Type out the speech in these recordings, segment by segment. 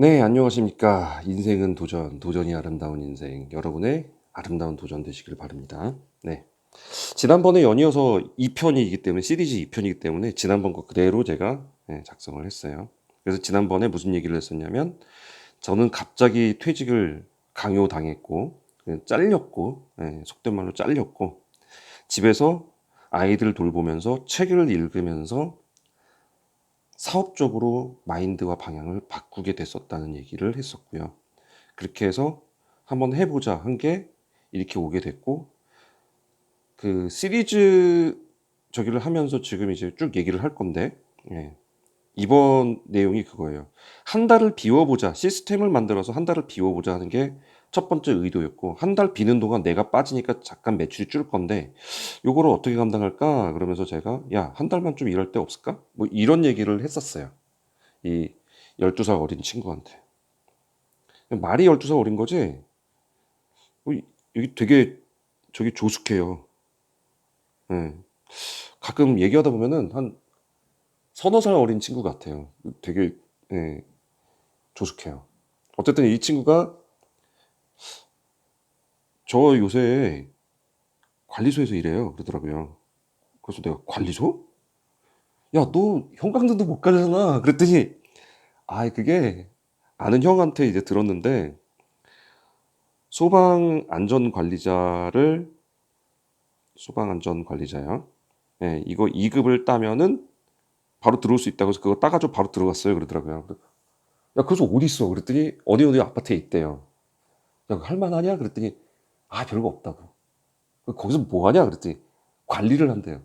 네, 안녕하십니까. 인생은 도전, 도전이 아름다운 인생. 여러분의 아름다운 도전 되시길 바랍니다. 네. 지난번에 연이어서 2편이기 때문에, 시리즈 2편이기 때문에, 지난번 거 그대로 제가 네, 작성을 했어요. 그래서 지난번에 무슨 얘기를 했었냐면, 저는 갑자기 퇴직을 강요당했고, 그냥 잘렸고, 네, 속된 말로 잘렸고, 집에서 아이들 돌보면서 책을 읽으면서 사업적으로 마인드와 방향을 바꾸게 됐었다는 얘기를 했었고요. 그렇게 해서 한번 해보자 한 게 이렇게 오게 됐고, 그 시리즈 저기를 하면서 지금 이제 쭉 얘기를 할 건데, 예. 이번 내용이 그거예요. 한 달을 비워보자. 시스템을 만들어서 한 달을 비워보자 하는 게 첫 번째 의도였고, 한 달 비는 동안 내가 빠지니까 잠깐 매출이 줄 건데, 요거를 어떻게 감당할까? 그러면서 제가, 야, 한 달만 좀 일할 데 없을까? 뭐 이런 얘기를 했었어요. 이 12살 어린 친구한테. 말이 12살 어린 거지? 어, 이- 여기 되게, 저기 조숙해요. 예. 가끔 얘기하다 보면은 한 서너 살 어린 친구 같아요. 되게, 예, 조숙해요. 어쨌든 이 친구가 저 요새 관리소에서 일해요. 그러더라고요. 그래서 내가 관리소? 야, 너 형광등도 못 가잖아. 그랬더니, 아, 그게 아는 형한테 이제 들었는데, 소방 안전 관리자를, 소방 안전 관리자요. 예, 이거 2급을 따면은 바로 들어올 수 있다고 해서 그거 따가지고 바로 들어갔어요. 그러더라고요. 야, 그래서 어디 있어? 그랬더니, 어디 어디 아파트에 있대요. 야, 할만하냐? 그랬더니, 아, 별거 없다고. 거기서 뭐 하냐? 그랬더니, 관리를 한대요.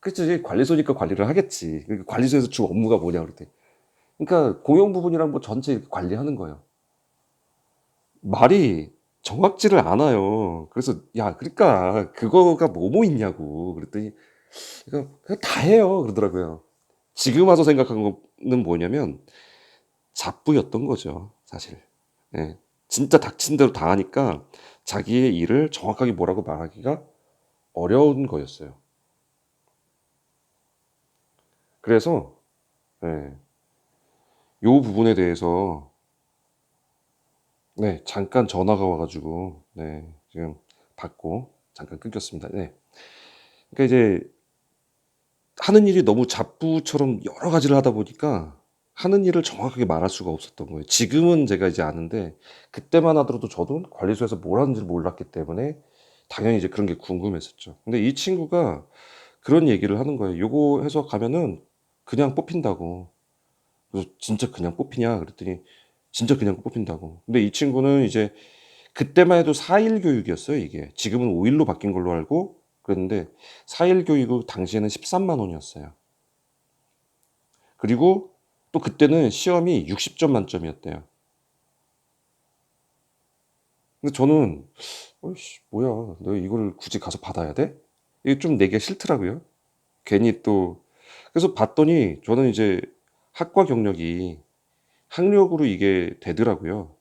그치, 관리소니까 관리를 하겠지. 그러니까 관리소에서 주 업무가 뭐냐? 그랬더니. 그러니까 공용 부분이랑 뭐 전체 관리하는 거예요. 말이 정확지를 않아요. 그래서, 야, 그러니까, 그거가 뭐뭐 있냐고. 그랬더니, 그냥 다 해요. 그러더라고요. 지금 와서 생각한 거는 뭐냐면, 잡부였던 거죠. 사실. 예. 진짜 닥친 대로 다 하니까 자기의 일을 정확하게 뭐라고 말하기가 어려운 거였어요. 그래서, 예. 요 부분에 대해서, 네, 잠깐 전화가 와가지고, 네, 지금 받고, 잠깐 끊겼습니다. 네. 그러니까 이제, 하는 일이 너무 잡부처럼 여러 가지를 하다 보니까, 하는 일을 정확하게 말할 수가 없었던 거예요. 지금은 제가 이제 아는데, 그때만 하더라도 저도 관리소에서 뭘 하는지 몰랐기 때문에, 당연히 이제 그런 게 궁금했었죠. 근데 이 친구가 그런 얘기를 하는 거예요. 요거 해서 가면은 그냥 뽑힌다고. 그래서 진짜 그냥 뽑히냐? 그랬더니 진짜 그냥 뽑힌다고. 근데 이 친구는 이제 그때만 해도 4일 교육이었어요, 이게. 지금은 5일로 바뀐 걸로 알고 그랬는데 4일 교육은 당시에는 13만 원이었어요. 그리고 또 그때는 시험이 60점 만점이었대요. 근데 저는 어이씨, 뭐야. 너 이거를 굳이 가서 받아야 돼? 이게 좀 내기가 싫더라고요. 괜히 또 그래서 봤더니 저는 이제 학과 경력이 학력으로 이게 되더라고요.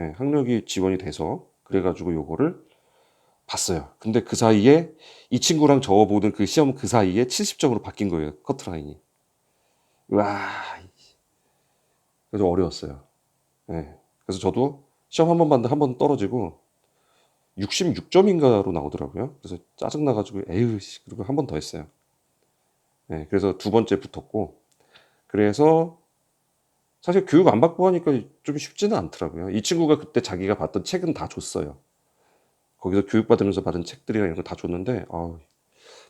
예, 학력이 지원이 돼서 그래가지고 요거를 봤어요. 근데 그 사이에 이 친구랑 저 보는 그 시험 그 사이에 70점으로 바뀐 거예요. 커트라인이. 와, 그래서 어려웠어요. 예. 그래서 저도 시험 한 번 봤는데 한 번 떨어지고 66점인가로 나오더라고요. 그래서 짜증 나가지고 에휴, 씨, 그리고 한 번 더 했어요. 예, 그래서 두 번째 붙었고, 그래서 사실 교육 안 받고 하니까 좀 쉽지는 않더라고요. 이 친구가 그때 자기가 봤던 책은 다 줬어요. 거기서 교육받으면서 받은 책들이랑 이런 거다 줬는데, 아,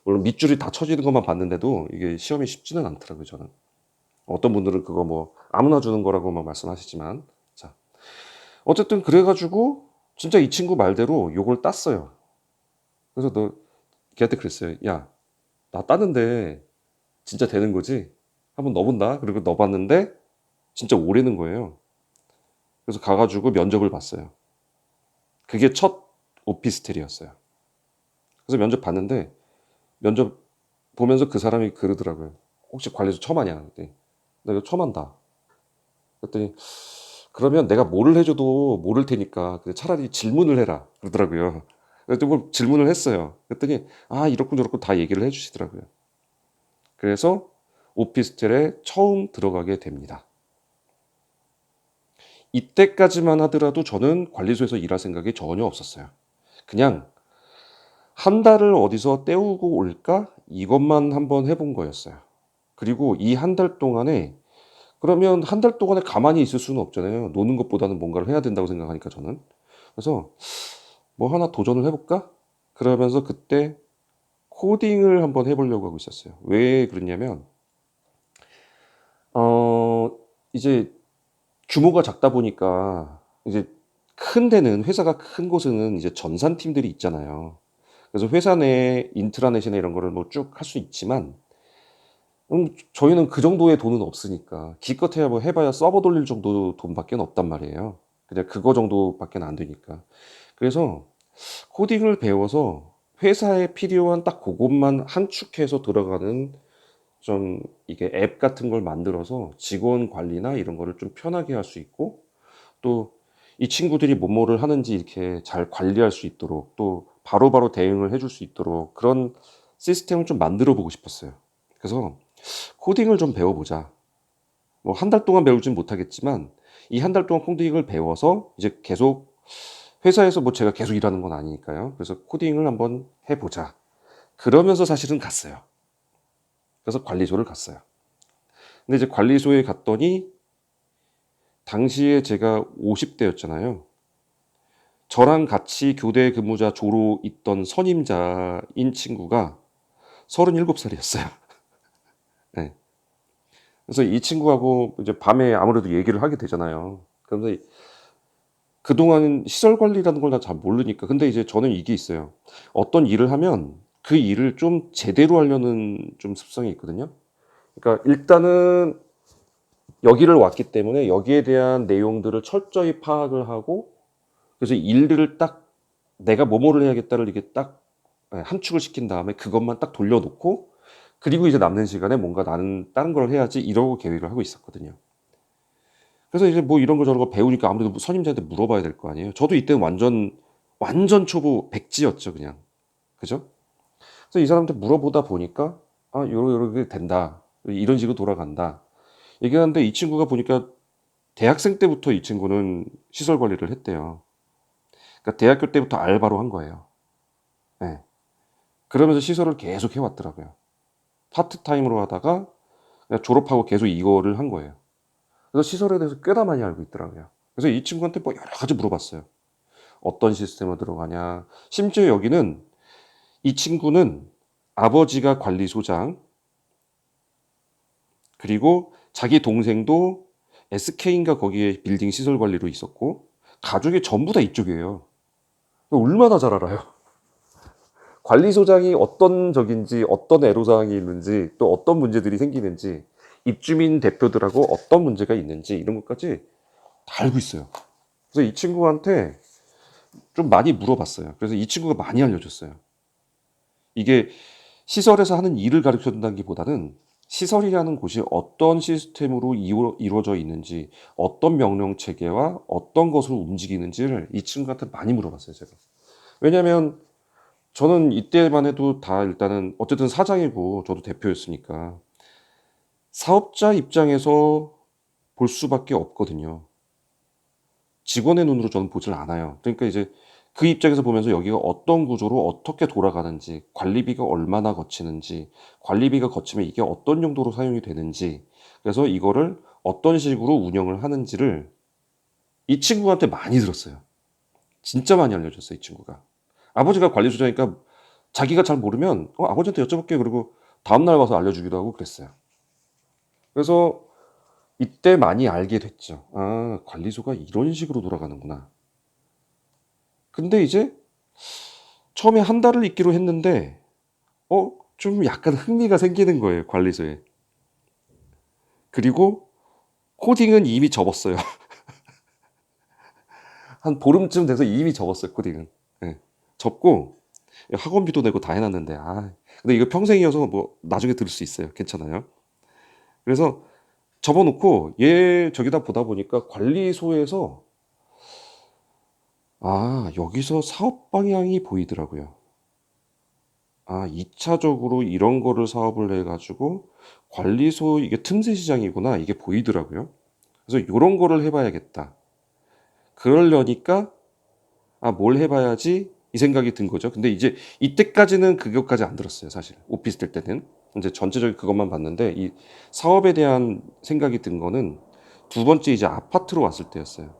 물론 밑줄이 다 쳐지는 것만 봤는데도 이게 시험이 쉽지는 않더라고요, 저는. 어떤 분들은 그거 뭐 아무나 주는 거라고만 말씀하시지만, 자. 어쨌든 그래가지고 진짜 이 친구 말대로 요걸 땄어요. 그래서 너 걔한테 그랬어요. 야, 나 땄는데 진짜 되는 거지? 한번 넣어본다. 그리고 넣어봤는데 진짜 오래는 거예요. 그래서 가가지고 면접을 봤어요. 그게 첫 오피스텔이었어요. 그래서 면접 봤는데 면접 보면서 그 사람이 그러더라고요. 혹시 관리소 처음 하냐? 그랬더니 나 이거 처음 한다. 그랬더니 그러면 내가 뭐를 해줘도 모를 테니까 차라리 질문을 해라. 그러더라고요. 그래서 뭐 질문을 했어요. 그랬더니 아 이렇군 저렇군 다 얘기를 해주시더라고요. 그래서 오피스텔에 처음 들어가게 됩니다. 이때까지만 하더라도 저는 관리소에서 일할 생각이 전혀 없었어요. 그냥 한 달을 어디서 때우고 올까? 이것만 한번 해본 거였어요. 그리고 이 한 달 동안에 그러면 한 달 동안에 가만히 있을 수는 없잖아요. 노는 것보다는 뭔가를 해야 된다고 생각하니까 저는. 그래서 뭐 하나 도전을 해볼까? 그러면서 그때 코딩을 한번 해보려고 하고 있었어요. 왜 그러냐면, 어, 이제 규모가 작다 보니까 이제 큰 데는 회사가 큰 곳은 이제 전산 팀들이 있잖아요. 그래서 회사 내 인트라넷이나 이런 거를 뭐 쭉 할 수 있지만 음, 저희는 그 정도의 돈은 없으니까 기껏해야 뭐 해봐야 서버 돌릴 정도 돈밖에 없단 말이에요. 그냥 그거 정도밖에 안 되니까. 그래서 코딩을 배워서 회사에 필요한 딱 그것만 한축해서 들어가는 좀 이게 앱 같은 걸 만들어서 직원 관리나 이런 거를 좀 편하게 할 수 있고 또 이 친구들이 뭐뭐를 하는지 이렇게 잘 관리할 수 있도록 또 바로바로 대응을 해줄 수 있도록 그런 시스템을 좀 만들어 보고 싶었어요. 그래서 코딩을 좀 배워보자. 뭐 한 달 동안 배우진 못하겠지만 이 한 달 동안 코딩을 배워서 이제 계속 회사에서 뭐 제가 계속 일하는 건 아니니까요. 그래서 코딩을 한번 해보자. 그러면서 사실은 갔어요. 그래서 관리소를 갔어요. 근데 이제 관리소에 갔더니 당시에 제가 50대였잖아요. 저랑 같이 교대 근무자 조로 있던 선임자인 친구가 37살이었어요. 네. 그래서 이 친구하고 이제 밤에 아무래도 얘기를 하게 되잖아요. 그래서 그동안 시설 관리라는 걸다잘 모르니까. 근데 이제 저는 이게 있어요. 어떤 일을 하면 그 일을 좀 제대로 하려는 좀 습성이 있거든요. 그러니까 일단은 여기를 왔기 때문에 여기에 대한 내용들을 철저히 파악을 하고 그래서 일들을 딱 내가 뭐뭐를 해야겠다를 이게 딱 예, 함축을 시킨 다음에 그것만 딱 돌려놓고 그리고 이제 남는 시간에 뭔가 나는 다른 걸 해야지 이러고 계획을 하고 있었거든요. 그래서 이제 뭐 이런 거 저런 거 배우니까 아무래도 선임자한테 물어봐야 될 거 아니에요. 저도 이때는 완전 완전 초보 백지였죠, 그냥. 그죠? 그래서 이 사람한테 물어보다 보니까 아, 요러 요렇게 된다. 이런 식으로 돌아간다. 얘기하는데 이 친구가 보니까 대학생 때부터 이 친구는 시설 관리를 했대요. 그러니까 대학교 때부터 알바로 한 거예요. 네. 그러면서 시설을 계속 해왔더라고요. 파트타임으로 하다가 졸업하고 계속 이거를 한 거예요. 그래서 시설에 대해서 꽤나 많이 알고 있더라고요. 그래서 이 친구한테 뭐 여러 가지 물어봤어요. 어떤 시스템으로 들어가냐. 심지어 여기는 이 친구는 아버지가 관리소장, 그리고 자기 동생도 SK인가 거기에 빌딩 시설 관리로 있었고, 가족이 전부 다 이쪽이에요. 얼마나 잘 알아요. 관리소장이 어떤 적인지, 어떤 애로사항이 있는지, 또 어떤 문제들이 생기는지, 입주민 대표들하고 어떤 문제가 있는지, 이런 것까지 다 알고 있어요. 그래서 이 친구한테 좀 많이 물어봤어요. 그래서 이 친구가 많이 알려줬어요. 이게 시설에서 하는 일을 가르쳐 준다는 기보다는 시설이라는 곳이 어떤 시스템으로 이루, 이루어져 있는지, 어떤 명령 체계와 어떤 것으로 움직이는지를 이 친구한테 많이 물어봤어요, 제가. 왜냐면 저는 이때만 해도 다 일단은 어쨌든 사장이고 저도 대표였으니까 사업자 입장에서 볼 수밖에 없거든요. 직원의 눈으로 저는 보질 않아요. 그러니까 이제 그 입장에서 보면서 여기가 어떤 구조로 어떻게 돌아가는지, 관리비가 얼마나 거치는지, 관리비가 거치면 이게 어떤 용도로 사용이 되는지, 그래서 이거를 어떤 식으로 운영을 하는지를 이 친구한테 많이 들었어요. 진짜 많이 알려줬어요, 이 친구가. 아버지가 관리소장이니까 자기가 잘 모르면 어, 아버지한테 여쭤볼게요. 그리고 다음날 와서 알려주기도 하고 그랬어요. 그래서 이때 많이 알게 됐죠. 아, 관리소가 이런 식으로 돌아가는구나. 근데 이제 처음에 한 달을 있기로 했는데, 어, 좀 약간 흥미가 생기는 거예요, 관리소에. 그리고 코딩은 이미 접었어요. 한 보름쯤 돼서 이미 접었어요, 코딩은. 예. 접고, 학원비도 내고 다 해놨는데, 아, 근데 이거 평생이어서 뭐 나중에 들을 수 있어요. 괜찮아요. 그래서 접어놓고 얘 저기다 보다 보니까 관리소에서 아, 여기서 사업 방향이 보이더라고요. 아, 2차적으로 이런 거를 사업을 해 가지고 관리소 이게 틈새 시장이구나 이게 보이더라고요. 그래서 이런 거를 해봐야겠다. 그러려니까 아, 뭘 해봐야지 이 생각이 든 거죠. 근데 이제 이때까지는 그것까지 안 들었어요, 사실. 오피스텔 때는. 이제 전체적인 그것만 봤는데 이 사업에 대한 생각이 든 거는 두 번째 이제 아파트로 왔을 때였어요.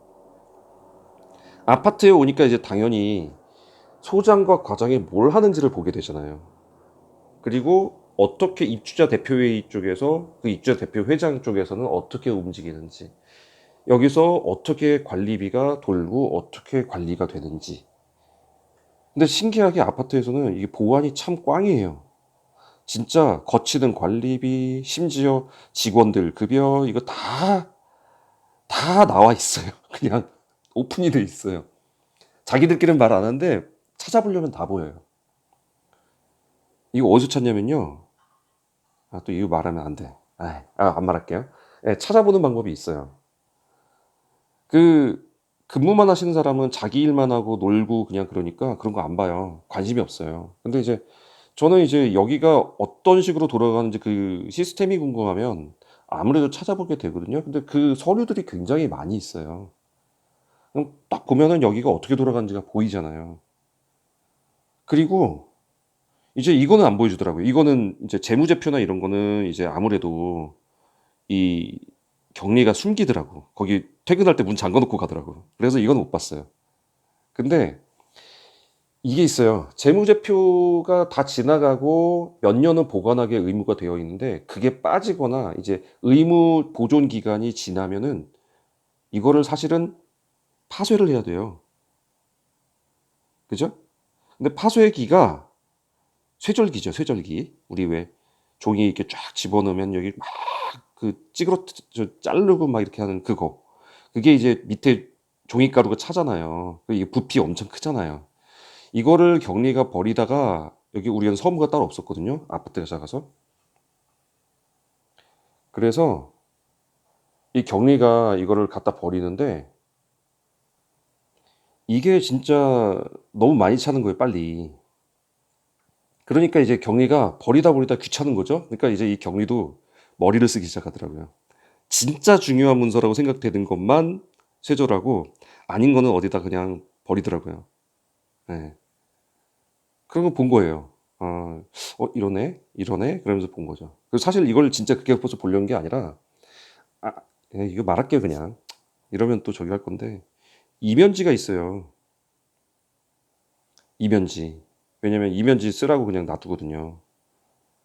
아파트에 오니까 이제 당연히 소장과 과장이 뭘 하는지를 보게 되잖아요. 그리고 어떻게 입주자 대표회의 쪽에서 그 입주자 대표 회장 쪽에서는 어떻게 움직이는지 여기서 어떻게 관리비가 돌고 어떻게 관리가 되는지 근데 신기하게 아파트에서는 이게 보안이 참 꽝이에요. 진짜 거치는 관리비 심지어 직원들 급여 이거 다 다 나와 있어요. 그냥 오픈이 돼 있어요. 자기들끼리는 말 안 하는데 찾아보려면 다 보여요. 이거 어디서 찾냐면요. 아, 또 이거 말하면 안 돼. 아, 안 말할게요. 예, 찾아보는 방법이 있어요. 그 근무만 하시는 사람은 자기 일만 하고 놀고 그냥 그러니까 그런 거 안 봐요. 관심이 없어요. 근데 이제 저는 이제 여기가 어떤 식으로 돌아가는지 그 시스템이 궁금하면 아무래도 찾아보게 되거든요. 근데 그 서류들이 굉장히 많이 있어요. 그럼 딱 보면은 여기가 어떻게 돌아가는지가 보이잖아요. 그리고 이제 이거는 안 보여주더라고요. 이거는 이제 재무제표나 이런 거는 이제 아무래도 이 경리가 숨기더라고. 거기 퇴근할 때 문 잠궈 놓고 가더라고. 그래서 이건 못 봤어요. 근데 이게 있어요. 재무제표가 다 지나가고 몇 년은 보관하게 의무가 되어 있는데 그게 빠지거나 이제 의무 보존 기간이 지나면은 이거를 사실은 파쇄를 해야 돼요. 그죠? 근데 파쇄기가 쇠절기죠, 쇠절기. 우리 왜 종이 이렇게 쫙 집어넣으면 여기 막 그 찌그러 자르고 막 이렇게 하는 그거. 그게 이제 밑에 종이가루가 차잖아요. 이게 부피 엄청 크잖아요. 이거를 격리가 버리다가 여기 우리는 서무가 따로 없었거든요. 아파트가 작아서. 그래서 이 격리가 이거를 갖다 버리는데 이게 진짜 너무 많이 차는 거예요, 빨리. 그러니까 이제 격리가 버리다 버리다 귀찮은 거죠. 그러니까 이제 이 격리도 머리를 쓰기 시작하더라고요. 진짜 중요한 문서라고 생각되는 것만 쇄절하고 아닌 거는 어디다 그냥 버리더라고요. 네. 그런 거 본 거예요. 아, 어, 이러네? 이러네? 그러면서 본 거죠. 그래서 사실 이걸 진짜 그게 벌써 보려는 게 아니라, 아, 예, 이거 말할게요, 그냥. 이러면 또 저기 할 건데, 이면지가 있어요. 이면지. 왜냐면 이면지 쓰라고 그냥 놔두거든요.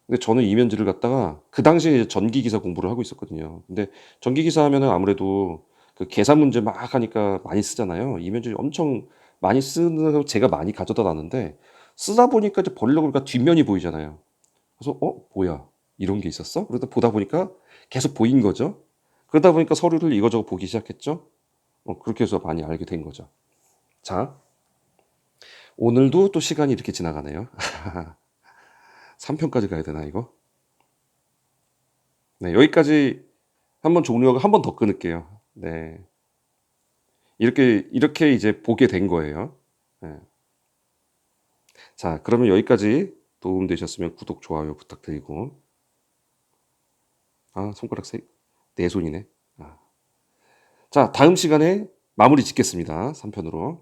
근데 저는 이면지를 갖다가 그 당시에 이제 전기기사 공부를 하고 있었거든요. 근데 전기기사 하면은 아무래도 그 계산 문제 막 하니까 많이 쓰잖아요. 이면지 엄청 많이 쓰는 거 제가 많이 가져다 놨는데 쓰다 보니까 이제 버리려고 그러니까 뒷면이 보이잖아요. 그래서 어 뭐야 이런 게 있었어? 그러다 보다 보니까 계속 보인 거죠. 그러다 보니까 서류를 이거저거 보기 시작했죠. 어, 그렇게 해서 많이 알게 된 거죠. 자, 오늘도 또 시간이 이렇게 지나가네요. 3편까지 가야 되나 이거? 네, 여기까지 한번 종료하고 한 번 더 끊을게요. 네. 이렇게 이렇게 이제 보게 된 거예요. 네. 자, 그러면 여기까지 도움 되셨으면 구독, 좋아요 부탁드리고. 아, 손가락 세, 네 손이네. 아. 자, 다음 시간에 마무리 짓겠습니다. 3편으로.